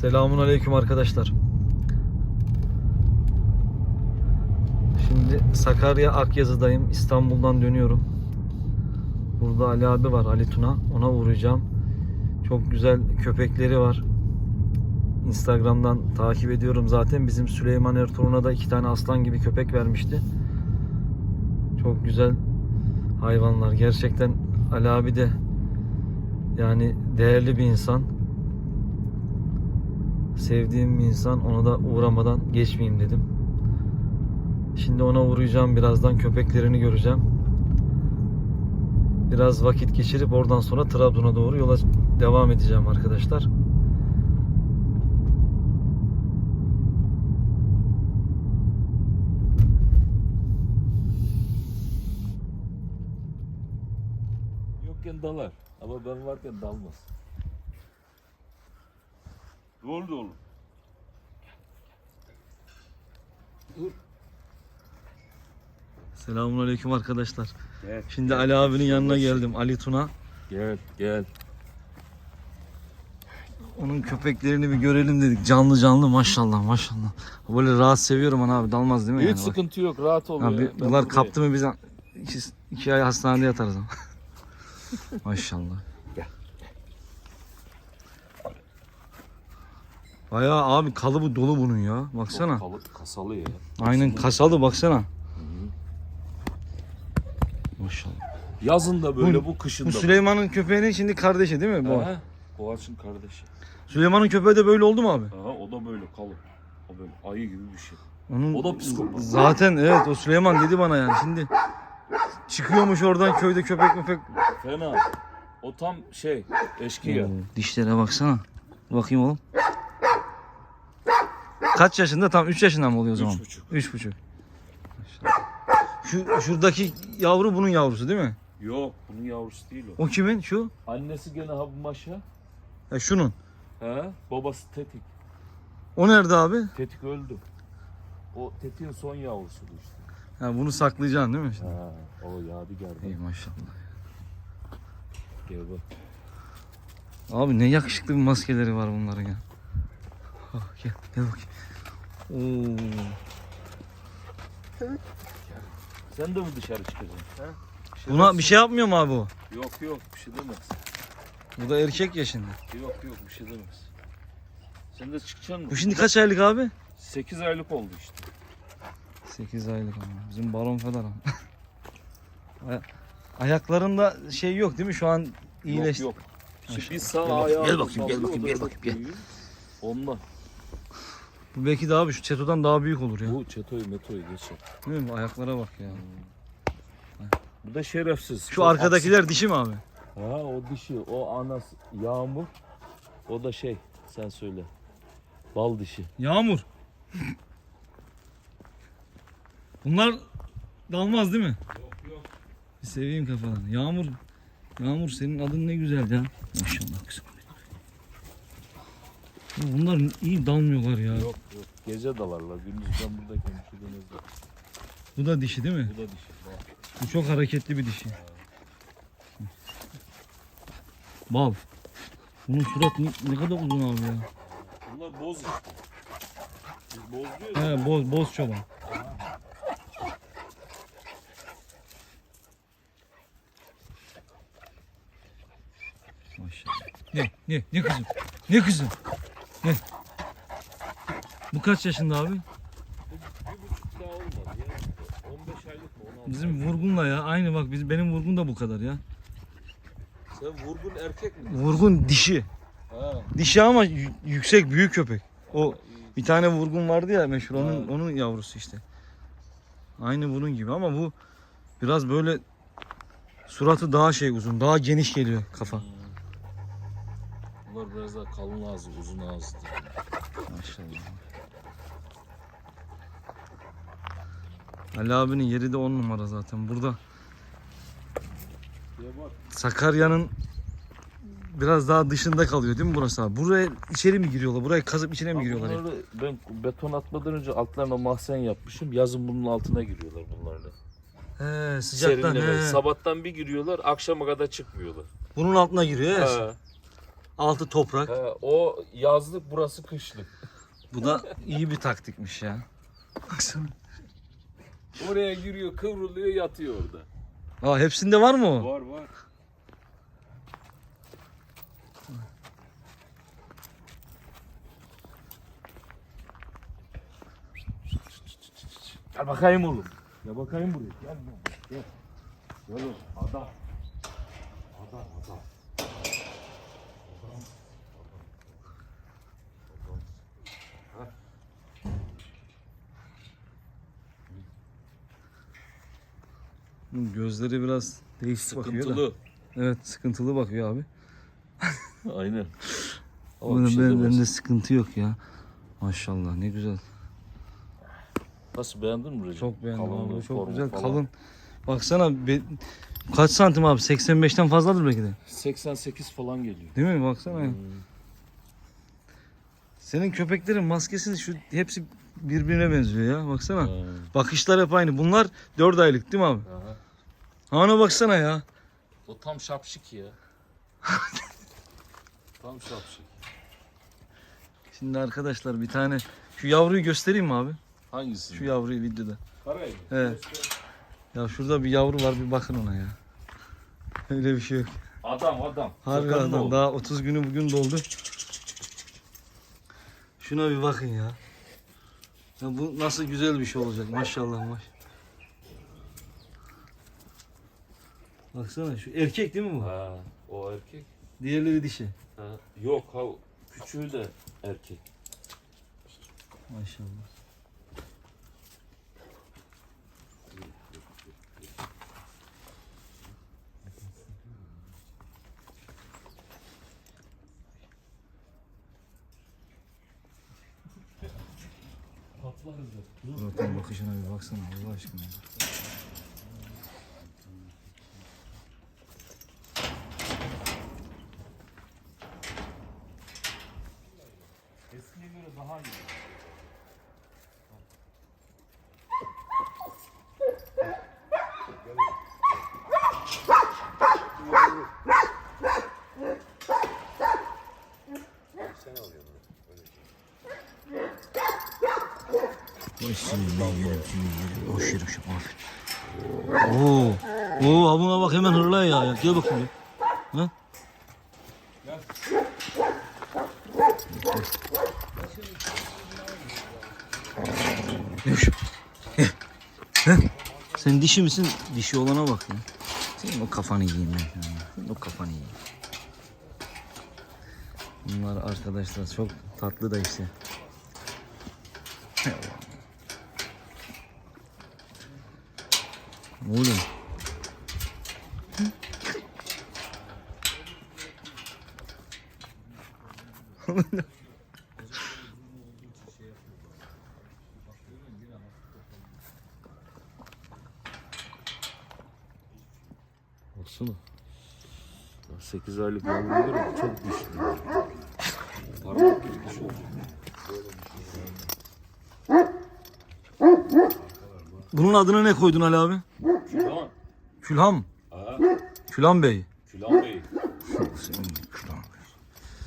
Selamun aleyküm arkadaşlar. Şimdi Sakarya Akyazı'dayım. İstanbul'dan dönüyorum. Burada Ali abi var, Ali Tuna. Ona uğrayacağım. Çok güzel köpekleri var. Instagram'dan takip ediyorum zaten. Bizim Süleyman Ertuğrul'a da iki tane aslan gibi köpek vermişti. Çok güzel hayvanlar. Gerçekten Ali abi de yani değerli bir insan sevdiğim insan ona da uğramadan geçmeyeyim dedim. Şimdi ona uğrayacağım birazdan köpeklerini göreceğim. Biraz vakit geçirip oradan sonra Trabzon'a doğru yola devam edeceğim arkadaşlar. Yokken dalar. Ama ben varken dalmaz. Ne oldu oğlum? Dur. Selamun aleyküm arkadaşlar. Gel. Şimdi Ali abinin yanına geldim. Ali Tuna. Gel gel. Onun köpeklerini bir görelim dedik. Canlı canlı maşallah maşallah. Böyle rahat seviyorum ana abi. Dalmaz değil mi? Hiç yani? Bak. sıkıntı yok. Rahat ol. Abi, bunlar kaptı mı biz iki, iki ay hastanede yatarız ama. Maşallah. Bayağı abi kalıbı dolu bunun ya. Baksana. Çok kalı- kasalı ya. Aynen kasalı baksana. Maşallah. Yazın da böyle Bu- bu, kışın Bu da. Süleyman'ın köpeğinin şimdi kardeşi değil mi bu? Aha, Boğaç'ın kardeşi. Süleyman'ın köpeği de böyle oldu mu abi? Aha, o da böyle kalın. O böyle ayı gibi bir şey. Onun O da psikopat. Zaten evet o Süleyman dedi bana yani şimdi çıkıyormuş oradan köyde köpek köpek. Fena. O tam şey eşkıya. Dişlere baksana. Bakayım oğlum. Kaç yaşında? Tam 3 yaşında mı oluyor o zaman? Üç buçuk. 3 buçuk. Şu şuradaki yavru bunun yavrusu değil mi? Yok bunun yavrusu değil o. O kimin? Şu? Annesi gene ha bu maşa. Ya şunun. He? Babası tetik. O nerede abi? Tetik öldü. O tetiğin son yavrusuydu işte. Ha bunu saklayacaksın değil mi? Şimdi? Ha, o yadigardı. İyi maşallah. Gel bak. Abi ne yakışıklı bir maskeleri var bunların ya. Oh, gel, gel bakayım. Oo. Sen de mi dışarı çıkacaksın? Bir şey Buna dersin. bir şey yapmıyor mu abi o? Yok yok bir şey demez. Bu da erkek ya şimdi. Yok yok bir şey demez. Sen de çıkacaksın mı? Bu şimdi kaç aylık abi? 8 aylık oldu işte. 8 aylık ama. Bizim baron kadar ama. Aya- Ayaklarında şey yok değil mi? Şu an iyileşti. Yok yok. Şimdi bir sağ ayağı gel bakayım, gel bakayım, gel bakayım, gel. büyük. Bu belki abi şu çetodan daha büyük olur ya. Bu çetoyu metoyu geçer. Değil mi? Ayaklara bak ya. Bu da şerefsiz. Şu Çok arkadakiler dişi mi abi? aksi. Ha o dişi, o anası Yağmur. O da şey, sen söyle. Bal dişi. Yağmur. Bunlar dalmaz değil mi? Yok yok. Bir seveyim kafadan. Yağmur. Yağmur senin adın ne güzel ya. Maşallah kızım. Bunlar iyi dalmıyorlar ya. Yok yok. Gece dalarlar. Gündüz ben buradayken bir şey demezler. Bu da dişi değil mi? Bu da dişi. Bak. Bu çok hareketli bir dişi. Bal. Bunun surat ne, ne kadar uzun abi ya. Bunlar boz. Biz boz diyoruz. He boz, boz çoban. Maşallah. Ne? Ne? Ne kızım? Ne kızım? Ne? Bu kaç yaşında abi? Bir buçuk daha olmadı ya. 15 aylık mı? 16 Bizim vurgunla ya. Aynı bak biz benim vurgun da bu kadar ya. Sen vurgun erkek mi? Vurgun dişi. Ha. Dişi ama yüksek büyük köpek. O bir tane vurgun vardı ya meşhur onun Ha. onun yavrusu işte. Aynı bunun gibi ama bu biraz böyle suratı daha şey uzun, daha geniş geliyor kafa. Bunlar biraz daha kalın ağzı, uzun ağızlı. Maşallah. Ali abinin yeri de on numara zaten. Burada. Sakarya'nın biraz daha dışında kalıyor değil mi burası abi? Buraya içeri mi giriyorlar? Burayı kazıp içine mi giriyorlar? hep? bunları ben beton atmadan önce altlarına mahzen yapmışım. Yazın bunun altına giriyorlar bunlarla. He, sıcaktan. Serinleme. he. Sabahtan bir giriyorlar, akşama kadar çıkmıyorlar. Bunun altına giriyor. he. Ha. Altı toprak. He, o yazlık burası kışlık. Bu da iyi bir taktikmiş ya. Baksana. Oraya giriyor kıvrılıyor yatıyor orada. Aa hepsinde var mı o? Var var. Gel bakayım oğlum. Gel bakayım buraya. Gel buraya. Gel. Gel oğlum. Adam. Adam adam. Gözleri biraz değişik bakıyor da. Sıkıntılı. Evet sıkıntılı bakıyor abi. Aynen. Ama bir şey bende sıkıntı yok ya. Maşallah ne güzel. Nasıl beğendin mi Recep? Çok beğendim Kalınlığı, abi. Çok güzel falan. kalın. Baksana be- kaç santim abi? 85'ten fazladır belki de. 88 falan geliyor. Değil mi? Baksana. Hmm. Senin köpeklerin maskesi şu hepsi birbirine benziyor ya. Baksana. Ha. Bakışlar hep aynı. Bunlar 4 aylık değil mi abi? Aha. Ana baksana ya. O tam şapşik ya. tam şapşik. Şimdi arkadaşlar bir tane şu yavruyu göstereyim mi abi? Hangisi? Şu yavruyu videoda. Karayı mı? Evet. Ya şurada bir yavru var bir bakın ona ya. Öyle bir şey yok. Adam adam. Harbi adam daha 30 günü bugün doldu. Şuna bir bakın ya. Ya bu nasıl güzel bir şey olacak maşallah maş. Baksana şu erkek değil mi bu? Ha, o erkek. Diğerleri dişi. Ha, yok ha küçüğü de erkek. Maşallah. Zaten bakışına bir baksana Allah aşkına. Eskiye göre daha iyi. Hoş yerim şu afiyet. Oo. Oo abuna bak hemen hırlay ya. Gel bakayım. Ha? Sen dişi misin? Dişi olana bak ya. Senin o kafanı yiyeyim ben. Senin o kafanı yiyeyim. Bunlar arkadaşlar çok tatlı da işte. Oğlum. Baksana. 8 aylık yavruları çok güçlü. Parmak gibi olacak. Bunun adını ne koydun Ali abi? Külham. Ha, Külhan Bey. Külhan Bey. Senin Külhan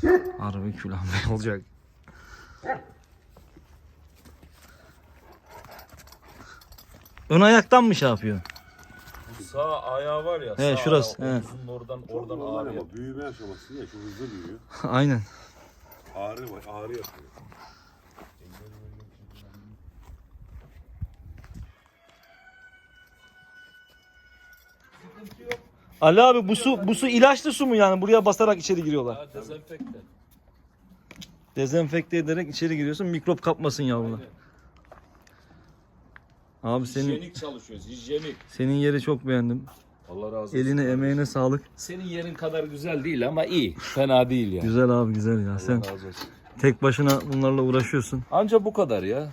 Bey. Harbi Külhan Bey olacak. Ön ayaktan mı şey yapıyor? Sağ ayağı var ya. He, sağ şurası, ayağı, he. omzunun oradan oradan ağrıyor. ama büyüme aşaması ya çok hızlı büyüyor. Aynen. Ağrı var, ağrı yapıyor. Ali abi bu su bu su ilaçlı su mu yani? Buraya basarak içeri giriyorlar. Ha, dezenfekte. Dezenfekte ederek içeri giriyorsun mikrop kapmasın yavrular. Abi senin Hijyenik çalışıyoruz. Hijyenik. senin yeri çok beğendim. Allah razı olsun. Eline emeğine sağlık. Senin yerin kadar güzel değil ama iyi. Fena değil yani. Güzel abi güzel ya. Sen Allah razı olsun. tek başına bunlarla uğraşıyorsun. Anca bu kadar ya.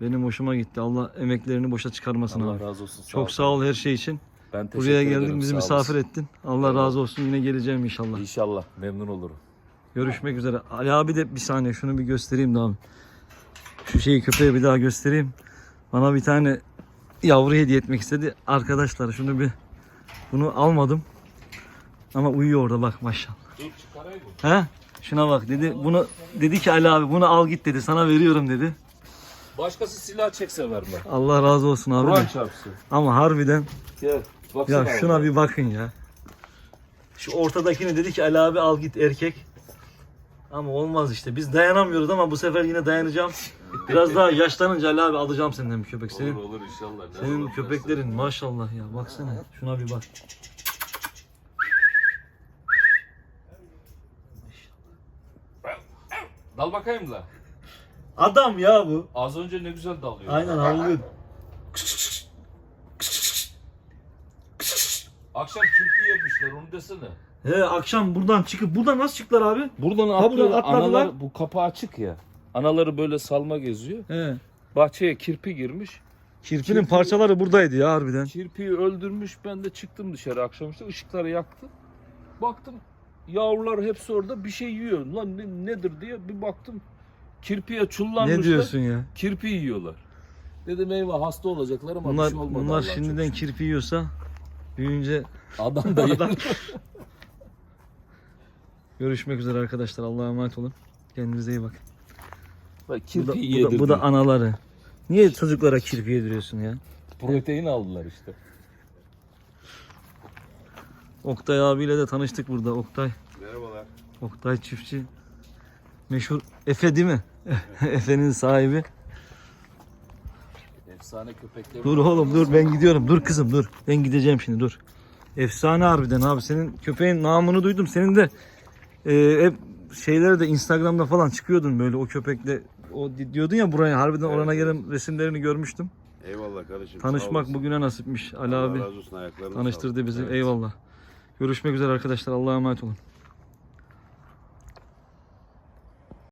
Benim hoşuma gitti. Allah emeklerini boşa çıkarmasın Allah abi. razı olsun. Çok sağ ol her şey için. Ben teşekkür Buraya ederim. geldin bizi sağ misafir olasın. ettin. Allah razı olsun. Yine geleceğim inşallah. İnşallah memnun olurum. Görüşmek üzere. Ali abi de bir saniye şunu bir göstereyim de abi. Şu şeyi köpeğe bir daha göstereyim. Bana bir tane yavru hediye etmek istedi. Arkadaşlar şunu bir bunu almadım. Ama uyuyor orada bak maşallah. He? Şuna bak dedi. Bunu dedi ki Ali abi bunu al git dedi. Sana veriyorum dedi. Başkası silah çekse verme. Allah razı olsun abi. Kur'an çarpsın. Ama harbiden Gel. Baksana ya şuna bir bakın ya. Şu ortadakini dedi ki Ali abi al git erkek. Ama olmaz işte. Biz dayanamıyoruz ama bu sefer yine dayanacağım. Biraz daha yaşlanınca Ali abi alacağım senden bir köpek. Senin Olur olur inşallah. Ne senin olur, köpeklerin maşallah ya. Baksana. Şuna bir bak. Dal bakayım la. Adam ya bu. Az önce ne güzel dalıyor. Aynen havlıyor. Akşam kirpi yemişler onu desene. He akşam buradan çıkıp buradan nasıl çıktılar abi? Buradan Ha, buradan atladılar. Analar, bu kapı açık ya. Anaları böyle salma geziyor. He. Bahçeye kirpi girmiş. Kirpinin parçaları buradaydı ya harbiden. Kirpiyi öldürmüş. Ben de çıktım dışarı akşam işte ışıkları yaktım. Baktım yavrular hepsi orada bir şey yiyor. Lan ne- nedir diye bir baktım. Kirpiye çullanmışlar. Ne diyorsun ya? Kirpi yiyorlar. Dedim eyvah hasta olacaklar ama Bunlar bir şey olmadı. bunlar Allah'a şimdiden çok kirpi yiyorsa büyüyünce. Adam da Adam- görüşmek üzere arkadaşlar. Allah'a emanet olun. Kendinize iyi bakın. Bak Bu da, bu, da, bu da anaları. Niye çocuklara kirpi yediriyorsun ya? Protein aldılar işte. Oktay abiyle de tanıştık burada. Oktay. Merhabalar. Oktay çiftçi. Meşhur Efe değil mi? Efe'nin sahibi. Efsane köpekler. Dur oğlum dur ben gidiyorum. Dur kızım dur. Ben gideceğim şimdi dur. Efsane harbiden abi. Senin köpeğin namını duydum. Senin de e, hep şeylere de Instagram'da falan çıkıyordun böyle o köpekle. O di- diyordun ya buraya harbiden orana gelen resimlerini görmüştüm. Eyvallah kardeşim. sağ Tanışmak olasın. bugüne nasipmiş Ali Allah abi. razı olsun ayaklarına Tanıştırdı bizi. Evet. Eyvallah. Görüşmek üzere arkadaşlar. Allah'a emanet olun.